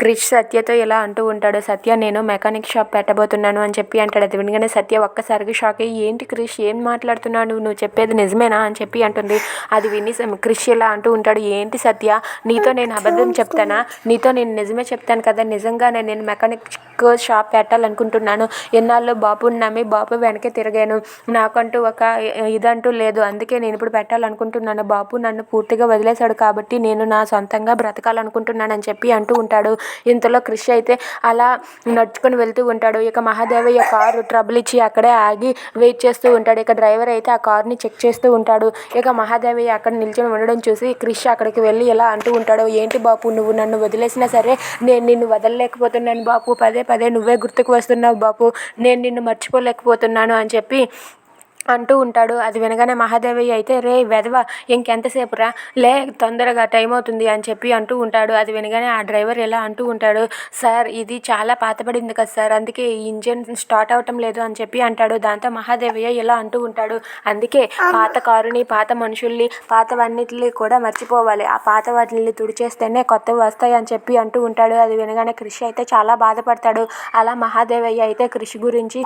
క్రిష్ సత్యతో ఇలా అంటూ ఉంటాడు సత్య నేను మెకానిక్ షాప్ పెట్టబోతున్నాను అని చెప్పి అంటాడు. అది వినగానే సత్య ఒక్కసారిగా షాక్ అయ్యి ఏంటి క్రిష్ ఏం మాట్లాడుతున్నాడు నువ్వు చెప్పేది నిజమేనా? అని చెప్పి అంటుంది. అది విని క్రిష్ ఇలా అంటూ ఉంటాడు. ఏంటి సత్య నీతో నేను అబద్ధం చెప్తానా? నీతో నేను నిజమే చెప్తాను కదా? నిజంగానే నేను మెకానిక్ షాప్ పెట్టాలనుకుంటున్నాను. ఎన్నాళ్ళు బాబుని నమ్మి బాబు వెనకే తిరిగాను. నాకంటూ ఒక ఇదంటూ లేదు. అందుకే నేను ఇప్పుడు పెట్టాలనుకుంటున్నాను. బాబు నన్ను పూర్తిగా వదిలేశాడు కాబట్టి నేను నా సొంతంగా బ్రతకాలనుకుంటున్నాను అని చెప్పి అంటూ ఉంటాడు. ఇంతలో క్రిష్ అయితే అలా నడుచుకొని వెళ్తూ ఉంటాడు. ఇక మహాదేవయ్య కారు ట్రబుల్ ఇచ్చి అక్కడే ఆగి వెయిట్ చేస్తూ ఉంటాడు. ఇక డ్రైవర్ అయితే ఆ కార్ని చెక్ చేస్తూ ఉంటాడు. ఇక మహాదేవయ్య అక్కడ నిల్చొని ఉండడం చూసి క్రిష్ అక్కడికి వెళ్ళి ఇలా అంటూ ఉంటాడు. ఏంటి బాపు నువ్వు నన్ను వదిలేసినా సరే నేను నిన్ను వదలలేకపోతున్నాను బాపు. పదే పదే నువ్వే గుర్తుకు వస్తున్నావు బాపు. నేను నిన్ను మర్చిపోలేకపోతున్నాను అని చెప్పి అంటూ ఉంటాడు. అది వినగానే మహాదేవయ్య అయితే రే వెధవ ఇంకెంతసేపు రా లే తొందరగా టైం అవుతుంది అని చెప్పి అంటూ ఉంటాడు. అది వినగానే ఆ డ్రైవర్ ఇలా అంటూ ఉంటాడు సార్ ఇది చాలా పాతబడింది కదా సార్ అందుకే ఈ ఇంజిన్ స్టార్ట్ అవటం లేదు అని చెప్పి అంటాడు. దాంతో మహాదేవయ్య ఇలా అంటూ ఉంటాడు అందుకే పాత కారుని పాత మనుషుల్ని పాతవన్నిటిని కూడా మర్చిపోవాలి. ఆ పాత వాటిని తుడిచేస్తేనే కొత్తవి వస్తాయి అని చెప్పి అంటూ ఉంటాడు. అది వినగానే కృషి అయితే చాలా బాధపడతాడు. అలా మహాదేవయ్య అయితే కృషి గురించి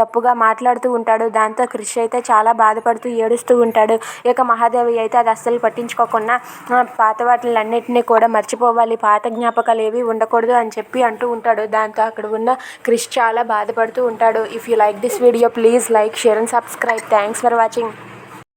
తప్పుగా మాట్లాడుతూ ఉంటాడు. దాంతో కృషి అయితే చాలా బాధపడుతూ ఏడుస్తూ ఉంటాడు. ఇక మహాదేవి అయితే అది అస్సలు పట్టించుకోకుండా పాత వాటిలన్నింటినీ కూడా మర్చిపోవాలి. పాత జ్ఞాపకాలు ఏవి ఉండకూడదు అని చెప్పి అంటూ ఉంటాడు. దాంతో అక్కడ ఉన్న క్రిష్ చాలా బాధపడుతూ ఉంటాడు. If you like this video please like share and subscribe thanks for watching